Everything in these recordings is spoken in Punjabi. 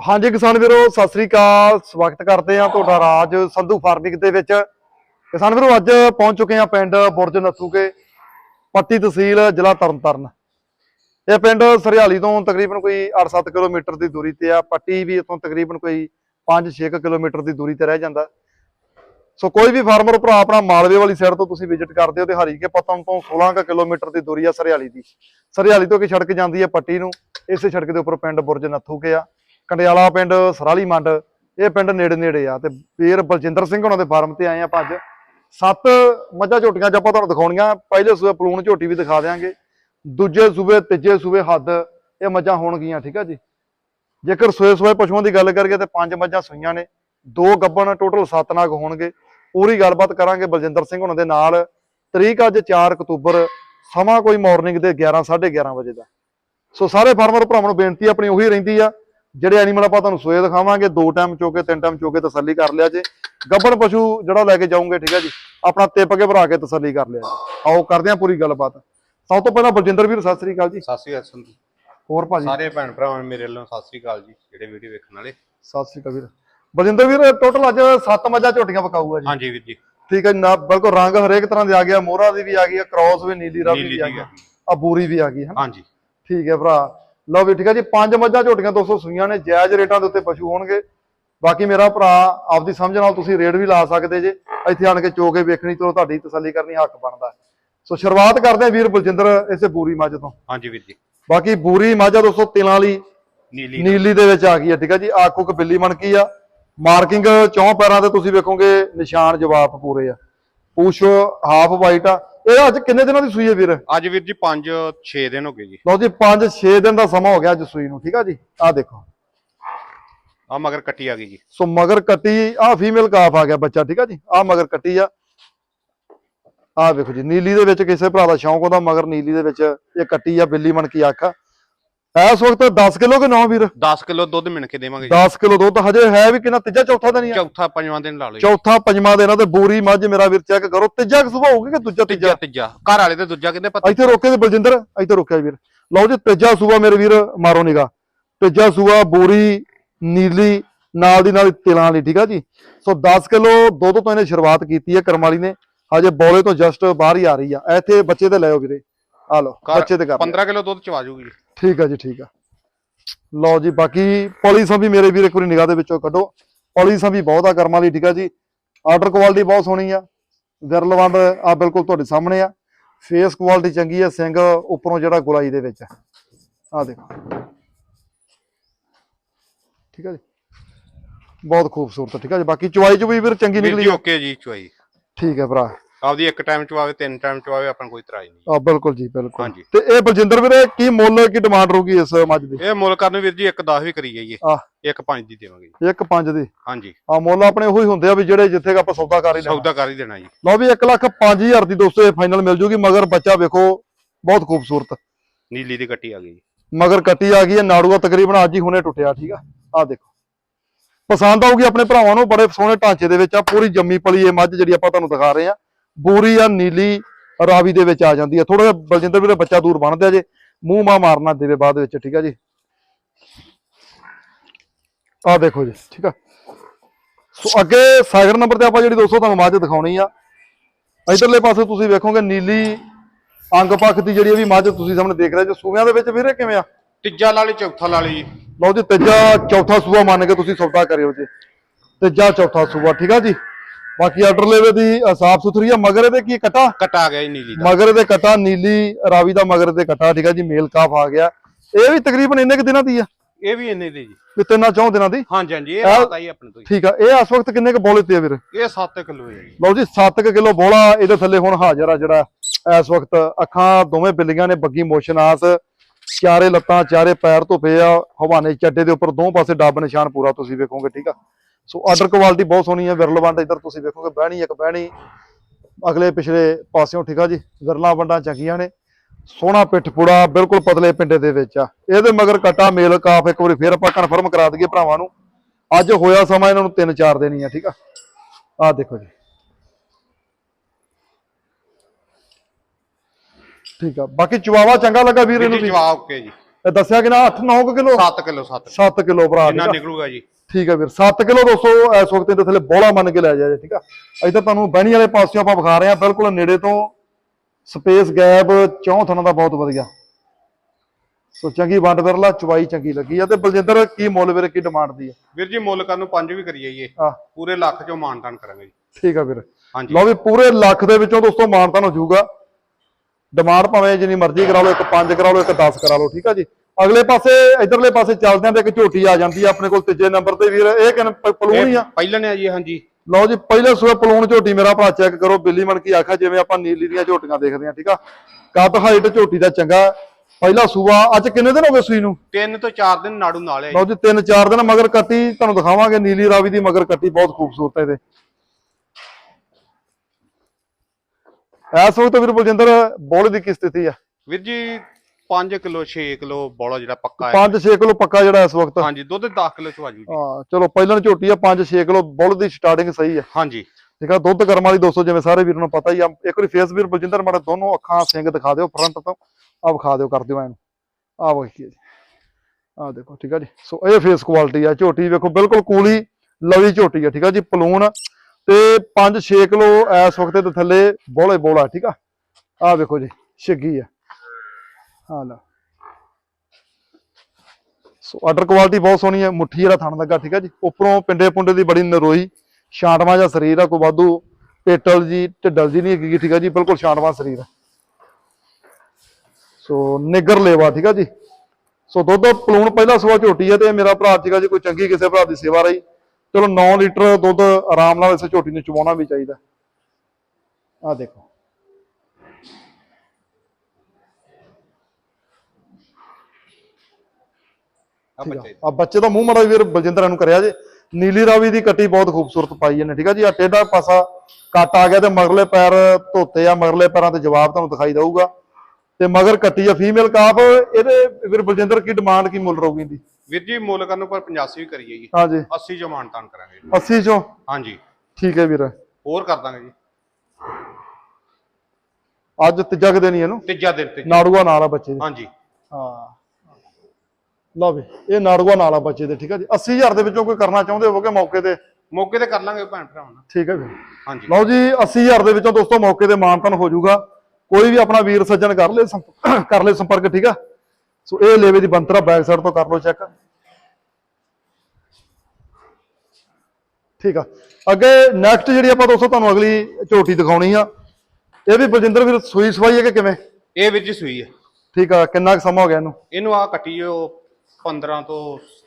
ਹਾਂਜੀ ਕਿਸਾਨ ਵੀਰੋ, ਸਤਿ ਸ੍ਰੀ ਅਕਾਲ। ਸਵਾਗਤ ਕਰਦੇ ਹਾਂ ਤੁਹਾਡਾ ਰਾਜ ਸੰਧੂ ਫਾਰਮਿੰਗ ਦੇ ਵਿੱਚ। ਕਿਸਾਨ ਵੀਰੋ, ਅੱਜ ਪਹੁੰਚ ਚੁੱਕੇ ਹਾਂ ਪਿੰਡ ਬੁਰਜ ਨੱਥੂਕੇ ਪੱਟੀ ਤਹਿਸੀਲ, ਜ਼ਿਲ੍ਹਾ ਤਰਨਤਾਰਨ। ਇਹ ਪਿੰਡ ਸਰਿਆਲੀ ਤੋਂ ਤਕਰੀਬਨ ਕੋਈ 8-7 ਕਿਲੋਮੀਟਰ ਦੀ ਦੂਰੀ ਤੇ ਆ। ਪੱਟੀ ਵੀ ਇਤੋਂ ਤਕਰੀਬਨ ਕੋਈ 5-6 ਕਿਲੋਮੀਟਰ ਦੀ ਦੂਰੀ ਤੇ ਰਹਿ ਜਾਂਦਾ। ਸੋ ਕੋਈ ਵੀ ਫਾਰਮਰ ਭਰਾ ਆਪਣਾ ਮਾਲਵੇ ਵਾਲੀ ਸਾਈਡ ਤੋਂ ਤੁਸੀਂ ਵਿਜ਼ਿਟ ਕਰਦੇ ਹੋ ਤੇ ਹਰੀਕੇ ਪਤਨ ਤੋਂ 16 ਕੁ ਕਿਲੋਮੀਟਰ ਦੀ ਦੂਰੀ ਆ ਸਰਿਆਲੀ ਦੀ। ਸਰਿਆਲੀ ਤੋਂ ਕੀ ਸੜਕ ਜਾਂਦੀ ਹੈ ਪੱਟੀ ਨੂੰ। ਇਸੇ ਸੜਕ ਦੇ ਉੱਪਰ ਪਿੰਡ ਬੁਰਜ ਨੱਥੂ ਕੇ ਆ। ਕੰਡਿਆਲਾ ਪਿੰਡ, ਸਰਾਲੀ ਮੰਡ, ਇਹ ਪਿੰਡ ਨੇੜੇ ਨੇੜੇ ਆ ਤੇ ਵੀਰ ਬਲਜਿੰਦਰ ਸਿੰਘ ਉਹਨਾਂ ਦੇ ਫਾਰਮ ਤੇ ਆਏ ਆਪਾਂ ਅੱਜ ਸੱਤ ਮੱਝਾਂ ਝੋਟੀਆਂ ਅੱਜ ਆਪਾਂ ਤੁਹਾਨੂੰ ਦਿਖਾਉਣੀਆਂ, ਪਹਿਲੇ ਸੂਬੇ ਪਲੂਣ ਝੋਟੀ ਵੀ ਦਿਖਾ ਦਿਆਂਗੇ, ਦੂਜੇ ਸੂਬੇ, ਤੀਜੇ ਸੂਬੇ ਹੱਦ, ਇਹ ਮੱਝਾਂ ਹੋਣਗੀਆਂ ਠੀਕ ਆ ਜੀ। ਜੇਕਰ ਸੋਏ ਸੋਏ ਪਸ਼ੂਆਂ ਦੀ ਗੱਲ ਕਰੀਏ ਤੇ ਪੰਜ ਮੱਝਾਂ ਸੂਈਆਂ ਨੇ, ਦੋ ਗੱਬਣ ਟੋਟਲ ਸੱਤ ਨਾਗ ਹੋਣਗੇ। ਪੂਰੀ ਗੱਲਬਾਤ ਕਰਾਂਗੇ ਬਲਜਿੰਦਰ ਸਿੰਘ ਉਹਨਾਂ ਦੇ ਨਾਲ। ਤਰੀਕ ਅੱਜ 4 ਅਕਤੂਬਰ, ਸਮਾਂ ਕੋਈ ਮਾਰਨਿੰਗ ਦੇ 11 11:30 ਵਜੇ ਦਾ। ਸੋ ਸਾਰੇ ਫਾਰਮਰ ਭਰਾਵਾਂ ਨੂੰ ਬੇਨਤੀ ਆਪਣੀ ਉਹੀ ਰਹਿੰਦੀ ਆ ਜਿਹੜੇ ਐਨੀਮਲ ਆਪਾਂ ਤੁਹਾਨੂੰ ਸੋਏ ਦਿਖਾਵਾਂਗੇ ਦੋ ਟਾਈਮ ਚੋਕੇ ਤਿੰਨ ਟਾਈਮ ਚੋਕੇ ਤਸੱਲੀ ਕਰ ਲਿਆ ਜੇ। ਗੱਬਣ ਪਸ਼ੂ ਜਿਹੜਾ ਲੈ ਕੇ ਜਾਓਗੇ ਠੀਕ ਹੈ ਜੀ ਆਪਣਾ ਤਿਪ ਕੇ ਭਰਾ ਕੇ ਤਸੱਲੀ ਕਰ ਲਿਆ ਜੀ। ਆਓ ਕਰਦੇ ਹਾਂ ਪੂਰੀ ਗੱਲਬਾਤ। ਸਭ ਤੋਂ ਪਹਿਲਾਂ ਬਲਜਿੰਦਰ ਵੀਰ ਸਤਿ ਸ੍ਰੀ ਅਕਾਲ ਜੀ। ਸਤਿ ਸ੍ਰੀ ਅਕਾਲ ਹੋਰ ਭਾਜੀ? ਸਾਰੇ ਭੈਣ ਭਰਾਵਾਂ ਮੇਰੇ ਵੱਲੋਂ ਸਤਿ ਸ੍ਰੀ ਅਕਾਲ ਜੀ ਜਿਹੜੇ ਵੀਡੀਓ ਵੇਖਣ ਵਾਲੇ। ਸਤਿ ਸ੍ਰੀ ਅਕਾਲ ਵੀਰ। ਬਲਜਿੰਦਰ ਵੀਰ ਟੋਟਲ ਅੱਜ ਸੱਤ ਮੱਝਾਂ ਝੋਟੀਆਂ ਪਕਾਊਗਾ ਜੀ। ਹਾਂਜੀ ਵੀਰ ਜੀ। ਠੀਕ ਹੈ ਨਾ ਬਿਲਕੁਲ ਰੰਗ ਹਰੇਕ ਤਰ੍ਹਾਂ ਦੇ ਆ ਗਿਆ ਮੋਹਰਾ ਦੀ ਵੀ ਆ ਗਈ ਆ ਕ੍ਰਾਸ ਵੀ ਨੀਲੀ ਰਾਵੀ ਵੀ ਆ ਗਈ ਆ। ਬੂਰੀ ਵੀ ਆ ਗਈ ਹੈ ਹਾਂਜੀ। ਠੀਕ ਹੈ ਭਰਾ। ਲਓ ਵੀ ਠੀਕ ਹੈ ਜੀ ਪੰਜ ਮੱਝਾਂ ਝੋਟੀਆਂ 200 ਸੂਈਆਂ ਨੇ ਜਾਇਜ਼ ਰੇਟਾਂ ਦੇ ਉੱਤੇ ਪਸ਼ੂ ਹੋਣਗੇ। ਬਾਕੀ ਮੇਰਾ ਭਰਾ ਆਪਦੀ ਸਮਝ ਨਾਲ ਤੁਸੀਂ ਰੇਟ ਵੀ ਲਾ ਸਕਦੇ ਜੇ ਇੱਥੇ ਆਣ ਕੇ ਚੋ ਕੇ ਵੇਖਣੀ ਚਲੋ ਤੁਹਾਡੀ ਤਸੱਲੀ ਕਰਨੀ ਹੱਕ ਬਣਦਾ। ਸੋ ਸ਼ੁਰੂਆਤ ਕਰਦੇ ਹਾਂ ਵੀਰ ਬਲਜਿੰਦਰ ਇਸੇ ਬੂਰੀ ਮੱਝ ਤੋਂ। ਹਾਂਜੀ ਵੀਰ ਜੀ। ਬਾਕੀ ਬੂਰੀ ਮੱਝ ਆ ਦੋਸਤੋ ਤਿਲਾਂ ਵਾਲੀ ਨੀਲੀ ਨੀਲੀ ਦੇ ਵਿੱਚ ਆ ਗਈ ਹੈ ਠੀਕ ਹੈ ਜੀ ਆਕੂ ਕ ਬਿੱਲੀ ਮਣਕੀ ਆ। ਮਾਰਕਿੰਗ ਚੌਂ ਪੈਰਾਂ ਤੇ ਤੁਸੀਂ ਵੇਖੋਗੇ ਨਿਸ਼ਾਨ ਜਵਾਬ ਪੂਰੇ ਆ। ਪੂਛ ਹਾਫ ਵਾਈਟ ਆ ਇਹ ਅੱਜ ਕਿੰਨੇ ਦਿਨਾਂ ਦੀ ਸੂਈ ਹੈ ਵੀਰ? ਅੱਜ ਵੀਰ ਜੀ 5 6 ਦਿਨ ਹੋ ਗਏ ਜੀ। ਲਓ ਜੀ 5-6 ਦਿਨ ਦਾ ਸਮਾਂ ਹੋ ਗਿਆ ਅੱਜ ਸੂਈ ਨੂੰ ਠੀਕ ਆ ਜੀ? ਆਹ ਦੇਖੋ। ਆ ਮਗਰ ਕੱਟੀ ਆ ਗਈ ਜੀ। ਸੋ ਮਗਰ ਕੱਟੀ ਆਹ ਫੀਮੇਲ ਕਾਫ ਆ ਗਿਆ ਬੱਚਾ ਠੀਕ ਆ ਜੀ? ਆਹ ਮਗਰ ਕੱਟੀ ਆ। ਆਹ ਵੇਖੋ ਜੀ ਨੀਲੀ ਦੇ ਵਿੱਚ ਕਿਸੇ ਭਰਾ ਦਾ ਸ਼ੌਂਕ ਹੁੰਦਾ ਮਗਰ ਨੀਲੀ ਦੇ ਵਿੱਚ ਇਹ ਕੱਟੀ ਆ ਬਿੱਲੀ ਮਣਕੀ ਅੱਖ। ਆ ਇਸ ਵਕਤ 10 ਕਿਲੋ ਕਿ 9 ਵੀਰ? 10 ਕਿਲੋ ਦੁੱਧ ਮਿਣ ਕੇ ਦੇਵਾਂਗੇ ਜੀ। 10 ਕਿਲੋ ਦੁੱਧ ਹਜੇ ਹੈ ਵੀ ਕਿੰਨਾ? ਤੀਜਾ ਚੌਥਾ ਦਿਨ ਹੀ? ਆ ਚੌਥਾ ਪੰਜਵਾਂ ਦਿਨ ਲਾ ਲਓ ਚੌਥਾ ਪੰਜਵਾਂ ਦਿਨ ਤੇ ਬੂਰੀ ਮੱਝ ਮੇਰਾ ਵੀਰ ਚੈੱਕ ਕਰੋ। ਤੀਜਾ ਸੁਭਾ ਹੋਊਗਾ ਕਿ ਦੂਜਾ ਤੀਜਾ? ਤੀਜਾ ਘਰ ਵਾਲੇ ਤੇ ਦੂਜਾ ਕਹਿੰਦੇ ਪਤਾ? ਇੱਥੇ ਰੋਕੇ ਤੇ ਬਲਜਿੰਦਰ ਇੱਥੇ ਰੋਕਿਆ ਵੀਰ। ਲਓ ਜੀ ਤੀਜਾ ਸੂਆ ਮੇਰੇ ਵੀਰ ਮਾਰੋ ਨਿਗਾ ਤੀਜਾ ਸੂਆ ਬੂਰੀ ਨੀਲੀ ਨਾਲ ਦੀ ਨਾਲ ਤਿਲਾਂ ਵਾਲੀ ਠੀਕ ਆ ਜੀ? ਸੋ 10 ਕਿਲੋ ਦੁੱਧ ਤੋਂ ਇਹਨੇ ਸ਼ੁਰੂਆਤ ਕੀਤੀ ਹੈ ਕਰਮ ਵਾਲੀ ਨੇ। ਹਜੇ ਬੋਲੇ ਤੋਂ ਜਸਟ ਬਾਹਰ ਹੀ ਆ ਰਹੀ ਆ। ਇੱਥੇ ਬੱਚੇ ਤੇ ਲਿਓ ਵੀਰੇ। ਆ ਲਓ ਬੱਚੇ ਤੇ ਕਰ ਲਿਓ। 15 ਕਿਲੋ ਦੁੱਧ ਚਵਾ ਜੂਗੀ ਜੀ। ਠੀਕ ਆ ਜੀ ਠੀਕ ਆ। ਲਓ ਜੀ ਬਾਕੀ ਪੋਲੀਸਾਂ ਵੀ ਮੇਰੇ ਵੀਰ ਇੱਕ ਵਾਰੀ ਨਿਗਾਹ ਦੇ ਵਿੱਚੋਂ ਕੱਢੋ। ਪੋਲੀਸਾਂ ਵੀ ਬਹੁਤ ਆ ਕਰਮਾਂ ਦੀ ਠੀਕ ਆ ਜੀ। ਆਰਡਰ ਕੁਆਲਿਟੀ ਬਹੁਤ ਸੋਹਣੀ ਆ। ਵਿਰਲਵੰਦ ਆ ਬਿਲਕੁਲ ਤੁਹਾਡੇ ਸਾਹਮਣੇ ਆ। ਫੇਸ ਕੁਆਲਿਟੀ ਚੰਗੀ ਆ ਸਿੰਘ ਉੱਪਰੋਂ ਜਿਹੜਾ ਗੁਲਾਈ ਦੇ ਵਿੱਚ ਆ। ਆਹ ਦੇਖੋ। ਠੀਕ ਆ ਜੀ। ਬਹੁਤ ਖੂਬਸੂਰਤ ਆ, ਠੀਕ ਆ ਜੀ। ਬਾਕੀ ਚੁਆਈ ਚ ਵੀ ਵੀਰ ਚੰਗੀ ਨਿਕਲੀ ਜੀ ਆ। ਓਕੇ ਜੀ ਚਵਾਈ ਠੀਕ ਹੈ ਭਰਾ। ਆਪਦੀ ਇੱਕ ਟਾਈਮ ਚਵਾਵੇ ਤਿੰਨ ਟਾਈਮ ਚਵਾਵੇ ਆਪਾਂ ਨੂੰ ਕੋਈ ਇਤਰਾਜ਼ ਨਹੀਂ। ਆ ਬਿਲਕੁਲ ਜੀ ਬਿਲਕੁਲ। ਹਾਂਜੀ। ਤੇ ਇਹ ਬਲਜਿੰਦਰ ਵੀਰੇ ਕੀ ਮੁੱਲ ਕੀ ਡਿਮਾਂਡ ਰਹੂਗੀ ਇਸ ਮੱਝ ਦੀ? ਇਹ ਮੁੱਲ ਕਰਨ ਵੀਰ ਜੀ ਇੱਕ 10 ਵੀ ਕਰੀ ਜਾਈਏ। ਆਹ। ਇੱਕ 5 ਦੀ ਦੇਵਾਂਗੇ ਜੀ। ਇੱਕ ਪੰਜ ਦੀ? ਹਾਂਜੀ। ਆ ਮੁੱਲ ਆਪਣੇ ਉਹੀ ਹੁੰਦੇ ਆ ਵੀ ਜਿਹੜੇ ਜਿੱਥੇ ਆਪਾਂ ਸੌਦਾ ਕਰ ਹੀ ਲੈਣਾ। ਸੌਦਾ ਕਰ ਹੀ ਦੇਣਾ ਜੀ। ਲਓ ਵੀ 1 ਲੱਖ 5000 ਦੀ ਦੋਸਤੋ ਇਹ ਫਾਈਨਲ ਮਿਲ ਜੂਗੀ ਮਗਰ ਬੱਚਾ ਵੇਖੋ ਬਹੁਤ ਖੂਬਸੂਰਤ। ਨੀਲੀ ਦੀ ਕੱਟੀ ਆ ਗਈ ਜੀ। ਮਗਰ ਕੱਟੀ ਆ ਗਈ ਹੈ ਨਾੜੂਆ ਤਕਰੀਬਨ ਅੱਜ ਹੀ ਹੁਣੇ ਟੁੱਟਿਆ ਠੀਕ ਆ? ਆ ਦੇਖੋ। ਪਸੰਦ ਆਊਗੀ ਆਪਣੇ ਭਰਾਵਾਂ ਨੂੰ ਬੜੇ ਸੋਹਣੇ ਢਾਂਚੇ ਦੇ ਵਿੱਚ ਆ ਪੂਰੀ ਜੰਮੀ ਪਲੀ ਇਹ ਮੱਝ ਜਿਹੜੀ ਆਪਾਂ ਤੁਹਾਨੂੰ ਦਿਖਾ ਰਹੇ ਆ ਬੂਰੀ ਆ ਨੀਲੀ ਰਾਵੀ ਦੇ ਵਿੱਚ ਆ ਜਾਂਦੀ ਆ ਥੋੜਾ ਜਿਹਾ ਬਲਜਿੰਦਰ ਵੀਰੇ ਬੱਚਾ ਦੂਰ ਬਣਦੇ ਜੇ ਮੂੰਹ ਮਾ ਮਾਰਨਾ ਦੇਵੇ ਬਾਅਦ ਵਿੱਚ ਠੀਕ ਆ ਜੀ? ਆ ਦੇਖੋ ਜੀ ਠੀਕ ਆ। ਸੋ ਅੱਗੇ ਸਾਗਰ ਨੰਬਰ ਤੇ ਆਪਾਂ ਜਿਹੜੀ ਦੋਸਤੋ ਤੁਹਾਨੂੰ ਮੱਝ ਦਿਖਾਉਣੀ ਆ ਇਧਰਲੇ ਪਾਸੇ ਤੁਸੀਂ ਵੇਖੋਗੇ ਨੀਲੀ ਅੰਗ ਪੱਖ ਦੀ ਜਿਹੜੀ ਵੀ ਮੱਝ ਤੁਸੀਂ ਸਾਹਮਣੇ ਦੇਖ ਰਹੇ ਜੋ ਸੂਬਿਆਂ ਦੇ ਵਿੱਚ ਵੀਰੇ ਕਿਵੇਂ ਆ? ਤੀਜਾ ਲਾ ਲਈ ਚੌਥਾ ਲਾ ਲਈ। ਜੀ ਲਓ ਜੀ ਤੀਜਾ ਚੌਥਾ ਸੂਆ ਮੰਨ ਕੇ ਤੁਸੀਂ ਸੌਦਾ ਕਰਿਓ ਜੀ। ਤੀਜਾ ਚੌਥਾ ਸੂਆ ਠੀਕ ਆ ਜੀ? ਬਾਕੀ ਆਰਡਰ ਲੈਵੇ ਦੀ ਸਾਫ਼ ਸੁਥਰੀ ਆ। ਮਗਰ ਇਹਦੇ ਕੀ ਕਟਾ? ਕਟਾ ਗਿਆ ਜੀ ਨੀਲੀ ਦਾ। ਮਗਰ ਇਹਦੇ ਕਟਾ ਨੀਲੀ ਰਾਵੀ ਦਾ ਮਗਰ ਇਹਦੇ ਕਟਾ ਠੀਕ ਆ ਜੀ ਮੇਲ ਕਾਫ ਆ ਗਿਆ। ਇਹ ਵੀ ਤਕਰੀਬਨ ਇੰਨੇ ਕੁ ਦਿਨਾਂ ਦੀ ਆ? ਇਹ ਵੀ ਇੰਨੇ ਦੀ ਜੀ। ਵੀ ਤਿੰਨਾਂ ਚੌਂ ਦਿਨਾਂ ਦੀ? ਹਾਂਜੀ ਹਾਂਜੀ ਇਹ ਪਤਾ ਹੀ ਆਪਣੇ ਤੋਂ। ਠੀਕ ਆ ਇਹ ਇਸ ਵਕਤ ਕਿੰਨੇ ਕੁ ਬੋਲੇ ਤੇ ਆ ਵੀਰ? ਇਹ 7 ਕਿਲੋ ਹੈ ਜੀ। ਲਓ ਜੀ 7 ਕਿਲੋ ਬੋਲਾ ਇਹਦੇ ਥੱਲੇ ਹੁਣ ਹਾਜ਼ਰ ਆ ਜਿਹੜਾ ਇਸ ਵਕਤ ਅੱਖਾਂ ਦੋਵੇਂ ਬਿੱਲੀਆਂ ਨੇ ਬੱਗੀ ਮੋਸ਼ਨ ਆਸ ਚਾਰੇ ਲੱਤਾਂ ਚਾਰੇ ਪੈਰ ਤੋਂ ਪਏ ਆ ਹਵਾਨੇ ਚੱਡੇ ਦੇ ਉੱਪਰ ਦੋ ਪਾਸੇ ਡੱਬ ਨਿਸ਼ਾਨ ਪੂਰਾ ਤੁਸੀਂ ਵੇਖੋਗੇ ਠੀਕ ਆ? ਸੋ ਆਰਡਰ ਕੁਆਲਿਟੀ ਬਹੁਤ ਸੋਹਣੀ ਹੈ ਵਿਰਲ ਵੰਡ ਇੱਧਰ ਤੁਸੀਂ ਵੇਖੋਗੇ ਬਹਿਣੀ ਇੱਕ ਬਹਿਣੀ। ਅਗਲੇ ਪਿਛਲੇ ਪਾਸਿਓਂ ਠੀਕ ਆ ਜੀ ਵਿਰਲਾ ਵੰਡਾਂ ਚੰਗੀਆਂ ਨੇ। ਸੋਹਣਾ ਪਿੱਠ ਪੂੜਾ ਬਿਲਕੁਲ ਪਤਲੇ ਪਿੰਡੇ ਦੇ ਵਿੱਚ ਆ। ਇਹਦੇ ਮਗਰ ਕਟਾ ਮੇਲ ਕਾਫ ਇੱਕ ਵਾਰੀ ਫੇਰ ਆਪਾਂ ਕਨਫਰਮ ਕਰਾ ਦਈਏ ਭਰਾਵਾਂ ਨੂੰ। ਅੱਜ ਹੋਇਆ ਸਮਾਂ ਇਹਨਾਂ ਨੂੰ 3-4 ਦਿਨ ਹੀ ਆ ਠੀਕ ਆ? ਆਹ ਦੇਖੋ ਜੀ। ਠੀਕ ਆ ਬਾਕੀ ਚਵਾਵਾ ਚੰਗਾ ਲੱਗਾ ਵੀਰ ਇਹਨੂੰ ਵੀ? ਜਵਾਬ ਓਕੇ ਜੀ। ਇਹ ਦੱਸਿਆ ਕਿ ਨਾ 8-9 ਕਿਲੋ? 7 ਕਿਲੋ 7 7 ਕਿਲੋ ਭਰਾ ਇੰਨਾ ਆ? ਨਿਕਲੂਗਾ ਜੀ? ਠੀਕ ਆ ਵੀਰ 7 ਕਿਲੋ ਦੋਸਤੋ ਇਸ ਵਕਤ ਇਹਦੇ ਥੱਲੇ ਬੋਲਾ ਮੰਨ ਕੇ ਲੈ ਜਾਇਆ ਠੀਕ ਆ? ਇੱਧਰ ਤੁਹਾਨੂੰ ਬਹਿਣੀ ਵਾਲੇ ਪਾਸਿਓਂ ਆਪਾਂ ਵਿਖਾ ਰਹੇ ਹਾਂ ਬਿਲਕੁਲ ਨੇੜੇ ਤੋਂ ਸਪੇਸ ਗੈਪ ਚੌਂ ਥਣਾ ਦਾ ਬਹੁਤ ਵਧੀਆ। ਸੋ ਚੰਗੀ ਵੰਡ ਵਿਰਲਾ ਚਵਾਈ ਚੰਗੀ ਲੱਗੀ ਆ ਤੇ ਬਲਜਿੰਦਰ ਕੀ ਮੁੱਲ ਵੀਰੇ ਕੀ ਡਿਮਾਂਡ ਦੀ ਆ? ਵੀਰ ਜੀ ਮੁੱਲ ਕਰਨ ਨੂੰ ਪੰਜ ਵੀ ਕਰੀ ਜਾਈਏ ਆ ਪੂਰੇ ਲੱਖ ਚੋਂ ਮਾਨਤਾਨ ਕਰਾਂਗੇ ਜੀ। ਠੀਕ ਆ ਵੀਰ। ਹਾਂਜੀ। ਲਓ ਵੀ ਪੂਰੇ ਲੱਖ ਦੇ ਵਿੱਚੋਂ ਦੋਸਤੋ ਮਾਨਤਾਨ ਹੋ ਜਾਊਗਾ। ਡਿਮਾਂਡ ਭਾਵੇਂ ਜਿੰਨੀ ਮਰਜ਼ੀ ਕਰਾ ਲਓ ਇੱਕ 5 ਕਰਾ ਲਓ ਇੱਕ 10 ਕਰਾ ਲਓ ਠੀਕ ਆ ਜੀ? ਅਗਲੇ ਪਾਸੇ ਇਧਰਲੇ ਪਾਸੇ ਚੱਲਦੇ ਆਂ ਤੇ ਇੱਕ ਝੋਟੀ ਆ ਜਾਂਦੀ ਆ ਆਪਣੇ ਕੋਲ ਤੀਜੇ ਨੰਬਰ ਤੇ ਵੀਰ ਇਹ ਕਿਨ ਪਲੂਣ ਹੀ ਆ। ਪਹਿਲਾਂ ਨੇ ਜੀ ਹਾਂਜੀ। ਲਓ ਜੀ ਪਹਿਲੇ ਸੂਏ ਪਲੂਣ ਝੋਟੀ ਮੇਰਾ ਭਰਾ ਚੈੱਕ ਕਰੋ ਬਿੱਲੀ ਮਣ ਕੀ ਆਖਾ ਜਿਵੇਂ ਆਪਾਂ ਨੀਲੀ ਦੀਆਂ ਝੋਟੀਆਂ ਦੇਖਦੇ ਆ ਠੀਕ ਆ? ਕੱਦ ਹਾਈਟ ਝੋਟੀ ਦਾ ਚੰਗਾ। ਪਹਿਲਾ ਸੂਆ ਅੱਜ ਕਿੰਨੇ ਦਿਨ ਹੋ ਗਏ ਸੂਈ ਨੂੰ? ਤਿੰਨ ਤੋਂ ਚਾਰ ਦਿਨ ਨਾੜੂ ਨਾਲ ਹੈ ਲਓ ਜੀ ਤਿੰਨ ਚਾਰ ਦਿਨ ਮਗਰ ਕੱਟੀ ਤੁਹਾਨੂੰ ਦਿਖਾਵਾਂਗੇ ਨੀਲੀ ਰਾਵੀ ਦੀ ਮਗਰ ਕੱਟੀ ਬਹੁਤ ਖੂਬਸੂਰਤ ਹੈ ਇਹਦੇ। ਐਸ ਵਕਤ ਵੀਰ ਬਲਜਿੰਦਰ ਬੋਲ ਦੀ ਕੀ ਸਥਿਤੀ ਆ? ਵੀਰ ਜੀ 5 ਕਿਲੋ 6 ਕਿਲੋ ਬੋਲਾ ਜਿਹੜਾ ਪੱਕਾ ਹੈ। 5-6 ਕਿਲੋ ਪੱਕਾ ਜਿਹੜਾ ਇਸ ਵਕਤ? ਹਾਂਜੀ ਦੁੱਧ 10 ਕਿਲੋ ਚ ਆਜੂ ਜੀ। ਹਾਂ ਚਲੋ ਪਹਿਲਾਂ ਝੋਟੀ ਆ 5-6 ਕਿਲੋ ਬੁੱਲ ਦੀ ਸਟਾਰਟਿੰਗ ਸਹੀ ਆ। ਹਾਂਜੀ। ਠੀਕ ਆ ਦੁੱਧ ਕਰਮ ਵਾਲੀ 200 ਜਿਵੇਂ ਸਾਰੇ ਵੀਰਾਂ ਨੂੰ ਪਤਾ ਹੀ ਆ ਇੱਕ ਵਾਰੀ ਫੇਸ ਵੀਰ ਬਲਜਿੰਦਰ ਮਾੜੇ ਦੋਨੋਂ ਅੱਖਾਂ ਸਿੰਘ ਦਿਖਾ ਦਿਓ ਫਰੰਟ ਤੋਂ। ਆ ਵਿਖਾ ਦਿਓ ਕਰ ਦਿਓ ਐਨ। ਆ ਵੇਖੀਏ ਜੀ। ਆ ਦੇਖੋ ਠੀਕ ਆ ਜੀ। ਸੋ ਇਹ ਫੇਸ ਕੁਆਲਿਟੀ ਆ ਝੋਟੀ ਵੇਖੋ ਬਿਲਕੁਲ ਕੂਲੀ ਲਵੀ ਝੋਟੀ ਆ ਠੀਕ ਆ ਜੀ ਪਲੂਣ ਤੇ 5-6 ਕਿਲੋ ਇਸ ਵਕਤ ਦੇ ਥੱਲੇ ਬੋਲੇ ਬੋਲਾ, ਠੀਕ ਆ? ਆ ਵੇਖੋ ਜੀ, ਛਿੱਗੀ ਆ। ਹਾਂ ਲਾ ਸੋ ਆਰਡਰ ਕੁਆਲਿਟੀ ਬਹੁਤ ਸੋਹਣੀ ਹੈ ਮੁੱਠੀ ਜਿਹੜਾ ਥਣ ਲੱਗਾ, ਠੀਕ ਹੈ ਜੀ? ਉੱਪਰੋਂ ਪਿੰਡੇ ਪੁੰਡੇ ਦੀ ਬੜੀ ਨਰੋਈ, ਛਾਂਟਵਾ ਜਿਹਾ ਸਰੀਰ ਆ, ਕੋਈ ਵਾਧੂ ਪੇਟਲ ਜੀ ਢਿੱਡਲ ਜੀ ਨਹੀਂ ਹੈਗੀ, ਠੀਕ ਆ ਜੀ? ਬਿਲਕੁਲ ਛਾਂਟਵਾ ਸਰੀਰ ਆ। ਸੋ ਨਿਗਰ ਲੇਵਾ, ਠੀਕ ਆ ਜੀ? ਸੋ ਦੁੱਧ ਪਲੂਣ ਪਹਿਲਾ ਸਵਾ ਝੋਟੀ ਹੈ ਤੇ ਮੇਰਾ ਭਰਾ ਸੀਗਾ ਜੀ? ਕੋਈ ਚੰਗੀ ਕਿਸੇ ਭਰਾ ਦੀ ਸੇਵਾ ਰਹੀ। ਚਲੋ 9 ਲੀਟਰ ਦੁੱਧ ਆਰਾਮ ਨਾਲ ਇਸ ਝੋਟੀ ਨੂੰ ਚਵਾਉਣਾ ਵੀ ਚਾਹੀਦਾ। ਆ ਦੇਖੋ। ਆ। ਬੱਚੇ। ਦਾ ਮੂੰਹ ਮੜਾ ਵੀਰ ਬਲਜਿੰਦਰ ਨੂੰ ਕਰਿਆ ਜੇ। ਨੀਲੀ ਰਾਵੀ ਦੀ ਕੱਟੀ ਬਹੁਤ ਖੂਬਸੂਰਤ ਪਾਈ ਇਹਨੇ ਠੀਕ ਆ ਜੀ? ਆ ਟੇਢਾ ਪਾਸਾ ਕੱਟ ਆ ਗਿਆ ਤੇ ਮਗਰਲੇ ਪੈਰ ਧੋਤੇ ਆ ਮਗਰਲੇ ਪੈਰਾਂ ਤੇ ਜਵਾਬ ਤੁਹਾਨੂੰ ਦਿਖਾਈ ਦਊਗਾ। ਤੇ ਮਗਰ ਕੱਟੀ ਆ ਫੀਮੇਲ ਕਾਫ ਇਹਦੇ ਵੀਰ ਬਲਜਿੰਦਰ ਕੀ ਡਿਮਾਂਡ ਕੀ ਮੁੱਲ ਰਹੂਗੀ ਇਹਦੀ? ਵੀਰ ਜੀ ਮੁੱਲ ਕਰਨ ਪਰ 85 ਵੀ ਕਰੀ ਜਾਈਏ ਹਾਂਜੀ। 80 ਚੋਂ ਮਾਨਤਾਨ ਕਰਾਂਗੇ 80 ਚੋਂ? ਹਾਂਜੀ। ਠੀਕ ਹੈ ਵੀਰ। ਹੋਰ ਕਰ ਦਾਂਗੇ ਜੀ। ਅੱਜ ਤੀਜਾ ਕਿ ਦੇਣੀ ਇਹਨੂੰ ਤੀਜਾ ਦਿਨ ਤੇ। ਨਾੜੂਆ ਨਾਲ ਆ ਬੱਚੇ ਦੇ। ਹਾਂਜੀ। ਹਾਂ। ਲਓ ਵੀ ਇਹ ਨਾੜੂਆ ਨਾਲ ਆ ਬੱਚੇ ਦੇ ਠੀਕ ਆ ਜੀ। 80000 ਦੇ ਵਿੱਚੋਂ ਕੋਈ ਕਰਨਾ ਚਾਹੁੰਦੇ ਹੋਵੋਗੇ ਮੌਕੇ ਤੇ? ਮੌਕੇ ਤੇ ਕਰ ਲਾਂਗੇ ਭੈਣ ਭਰਾਵਾਂ ਨਾਲ। ਠੀਕ ਹੈ ਵੀਰ। ਹਾਂਜੀ। ਲਓ ਜੀ 80000 ਦੇ ਵਿੱਚੋਂ ਦੋਸਤੋ ਮੌਕੇ ਤੇ ਮਾਨਤਨ ਹੋ ਜਾਊਗਾ। ਕੋਈ ਵੀ ਆਪਣਾ ਵੀਰ ਸੱਜਣ ਕਰ ਲੈ ਕਰ ਲੈ ਸੰਪਰਕ ਠੀਕ ਆ? ਸੋ ਇਹ ਲੇਵੇ ਦੀ ਬੰਤਰਾ ਬੈਕ ਸਾਈਡ ਤੋਂ ਕਰ ਲਓ ਚੈੱਕ। ਠੀਕ ਆ। ਅੱਗੇ ਨੈਕਸਟ ਜਿਹੜੀ ਆਪਾਂ ਦੋਸਤੋ ਤੁਹਾਨੂੰ ਅਗਲੀ ਝੋਟੀ ਦਿਖਾਉਣੀ ਆ। ਇਹ ਵੀ ਬਲਜਿੰਦਰ ਵੀਰ ਸੂਈ ਸਵਾਈ ਹੈ ਕਿ ਕਿਵੇਂ? ਇਹ ਜੀ ਸੂਈ ਹੈ ਠੀਕ ਆ ਕਿੰਨਾ ਕੁ ਸਮਾਂ ਹੋ ਗਿਆ ਇਹਨੂੰ? ਇਹਨੂੰ ਆ ਕੱਟੀ ਉਹ 15 ਤੋਂ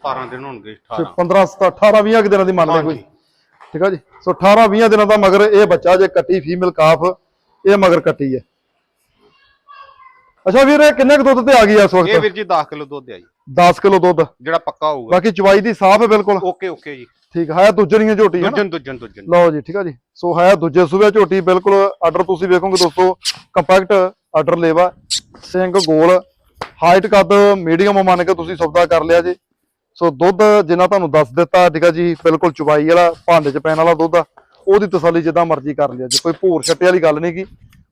17 ਦਿਨ ਹੋਣਗੇ 18 15 18 20 ਕੁ ਦਿਨਾਂ ਦੀ ਮੰਨ ਲਿਆ ਕੋਈ। ਠੀਕ ਆ ਜੀ। ਸੋ 18 20 ਦਿਨਾਂ ਦਾ ਮਗਰ ਇਹ ਬੱਚਾ ਜੇ ਕੱਟੀ ਫੀਮੇਲ ਕਾਫ ਇਹ ਮਗਰ ਕੱਟੀ ਹੈ ਅੱਛਾ ਵੀਰ ਇਹ ਕਿੰਨੇ ਕੁ ਦੁੱਧ ਤੇ ਆ ਗਈ ਆ ਇਸ ਇਹ ਵਕਤ ਵੀਰ ਜੀ 10 ਕਿਲੋ ਦੁੱਧ ਆ ਜੀ। 10 ਕਿਲੋ ਦੁੱਧ। ਜਿਹੜਾ ਪੱਕਾ ਹੋਊਗਾ। ਬਾਕੀ ਚਵਾਈ ਦੀ ਸਾਫ਼ ਹੈ ਬਿਲਕੁਲ। ਓਕੇ ਓਕੇ ਜੀ। ਠੀਕ ਹੈ ਦੂਜਣੀਆਂ ਝੋਟੀ ਹੈ ਨਾ? ਦੁੱਜਣ ਦੁੱਜਣ ਦੁੱਜਣ। ਲਓ ਜੀ ਠੀਕ ਆ ਜੀ। ਸੋ ਹੈ ਦੂਜੇ ਸੂਬੇ ਝੋਟੀ ਬਿਲਕੁਲ ਆਰਡਰ ਤੁਸੀਂ ਵੇਖੋਗੇ ਦੋਸਤੋ ਕੰਪੈਕਟ ਆਰਡਰ ਲੇਵਾ ਸਿੰਘ ਗੋਲ ਹਾਈਟ ਕੱਦ ਮੀਡੀਅਮ ਮੰਨ ਕੇ ਤੁਸੀਂ ਸੌਦਾ ਕਰ ਲਿਆ ਜੀ। ਸੋ ਦੁੱਧ ਜਿੰਨਾ ਤੁਹਾਨੂੰ ਦੱਸ ਦਿੱਤਾ ਠੀਕ ਆ ਜੀ ਬਿਲਕੁਲ ਚੁਬਾਈ ਵਾਲਾ ਭਾਂਡੇ 'ਚ ਪੈਣ ਵਾਲਾ ਦੁੱਧ ਆ ਉਹਦੀ ਤਸੱਲੀ ਜਿੱਦਾਂ ਮਰਜ਼ੀ ਕਰ ਲਿਆ ਜੀ ਕੋਈ ਭੂਰ ਛੱਟੇ ਵਾਲੀ ਗੱਲ ਨਹੀਂ ਕੀ